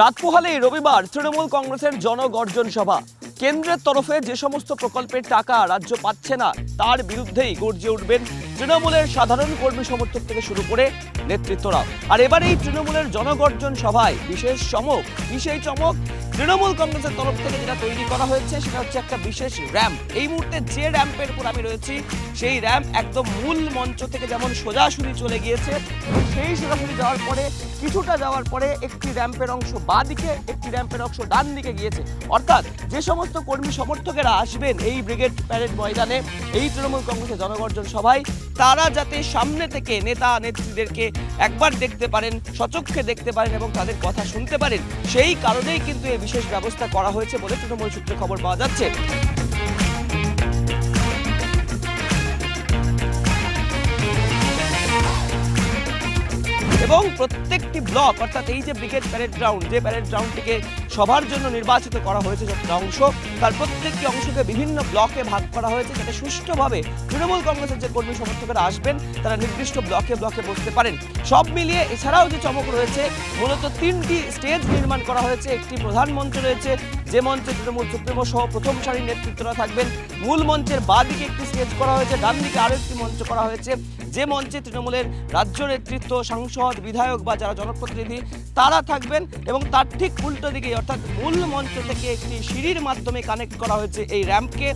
রাত পোহালেই রবিবার তৃণমূল কংগ্রেসের জনগর্জন সভা। কেন্দ্রের তরফে যে সমস্ত প্রকল্পের টাকা রাজ্য পাচ্ছে না, তার বিরুদ্ধেই গর্জে উঠবেন তৃণমূলের সাধারণ কর্মী সমর্থক থেকে শুরু করে নেতৃত্বরা। আর এবার এই তৃণমূলের জনগর্জন সভায় বিশেষ চমক বিশেষ চমক তৃণমূল কংগ্রেসের তরফ থেকে যেটা তৈরি করা হয়েছে, সেটা হচ্ছে একটা বিশেষ র্যাম্প। এই মুহূর্তে যে র্যাম্পের উপর আমি রয়েছি, সেই র্যাম্প একদম মূল মঞ্চ থেকে যেমন সোজাসুরি চলে গিয়েছে সেই সোজাসুরি যাওয়ার পরে, কিছুটা যাওয়ার পরে একটি র্যাম্পের অংশ বাঁ দিকে একটি র্যাম্পের অংশ ডান দিকে গিয়েছে। অর্থাৎ যে সমস্ত কর্মী সমর্থকেরা আসবেন এই ব্রিগেড প্যারেড ময়দানে, এই তৃণমূল কংগ্রেসের জনগর্জন সভায়, তারা যাতে সামনে থেকে নেতা নেত্রীদেরকে একবার দেখতে পারেন, সচক্ষে দেখতে পারেন এবং তাদের কথা শুনতে পারেন, সেই কারণেই কিন্তু এই বিশেষ ব্যবস্থা করা হয়েছে বলে তৃণমূল সূত্রে খবর পাওয়া যাচ্ছে। এবং প্রত্যেকটি ব্লক, অর্থাৎ এই যে ব্রিগেড প্যারেড গ্রাউন্ড, যে প্যারেড গ্রাউন্ডটিকে সবার জন্য নির্বাচিত করা হয়েছে যতটা অংশ, তার প্রত্যেকটি অংশকে বিভিন্ন ব্লকে ভাগ করা হয়েছে যাতে সুষ্ঠুভাবে তৃণমূল কংগ্রেসের যে কর্মী সমর্থকেরা আসবেন, তারা নির্দিষ্ট ব্লকে ব্লকে বসতে পারেন। সব মিলিয়ে এছাড়াও যে চমক রয়েছে, মূলত তিনটি স্টেজ নির্মাণ করা হয়েছে, একটি প্রধান মঞ্চ রয়েছে যে মঞ্চে তৃণমূল সুপ্রিমো সহ প্রথম সারির নেতৃত্বরা থাকবেন, মূল মঞ্চের বাঁ দিকে একটি স্টেজ করা হয়েছে, ডান দিকে আরও একটি মঞ্চ করা হয়েছে। যে মঞ্চে তৃণমূলের রাজ্য নেতৃত্ব, সাংসদ, বিধায়ক বা যারা জনপ্রতিনিধি, তারা থাকবেন এবং তার ঠিক উল্টো দিকে অর্থাৎ মূল মঞ্চ থেকে একটি সিঁড়ির মাধ্যমে কানেক্ট করা হয়েছে এই র্যাম্পকে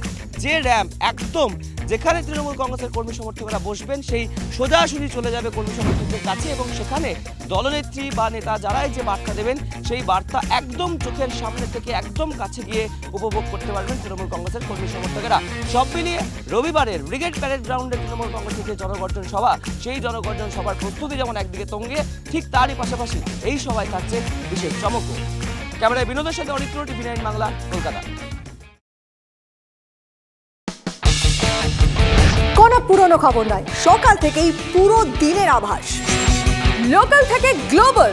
যে র্যাম্প একদম যেখানে তৃণমূল কংগ্রেসের কর্মী সমর্থকরা বসবেন, সেই সোজাসুজি চলে যাবে কর্মী সমর্থকদের কাছে এবং সেখানে দলনেত্রী বা নেতা যারাই যে বার্তা দেবেন, সেই বার্তা একদম চোখের সামনে থেকে একদম কাছে গিয়ে উপভোগ করতে পারবেন তৃণমূল কংগ্রেসের কর্মী সমর্থকেরা। সব মিলিয়ে রবিবারের ব্রিগেড প্যারেড গ্রাউন্ডে তৃণমূল কংগ্রেসের যে জনগর্জন সভা, সেই জনগর্জন সভার প্রস্তুতি যেমন একদিকে তঙ্গে, ঠিক তারই পাশাপাশি এই সভায় থাকছে বিশেষ চমকও ক্যামেরায় বিনোদের সাথে অরিত্র টিভি নাইন বাংলা, কলকাতা। পুরনো খবর নয়, সকাল থেকেই পুরো দিনের আভাস। লোকাল থেকে গ্লোবাল।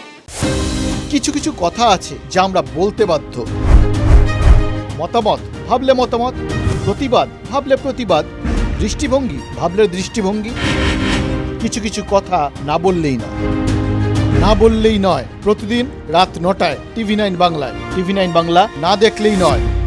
কিছু কিছু কথা আছে যা আমরা বলতে বাধ্য। মতামত, ভাবলে মতামত, প্রতিবাদ, ভাবলে প্রতিবাদ, দৃষ্টিভঙ্গি, ভাবলে দৃষ্টিভঙ্গি। কিছু কিছু কথা না বললেই না না বললেই নয়, প্রতিদিন রাত নটায়, টিভি নাইন বাংলায়। টিভি নাইন বাংলা না দেখলেই নয়।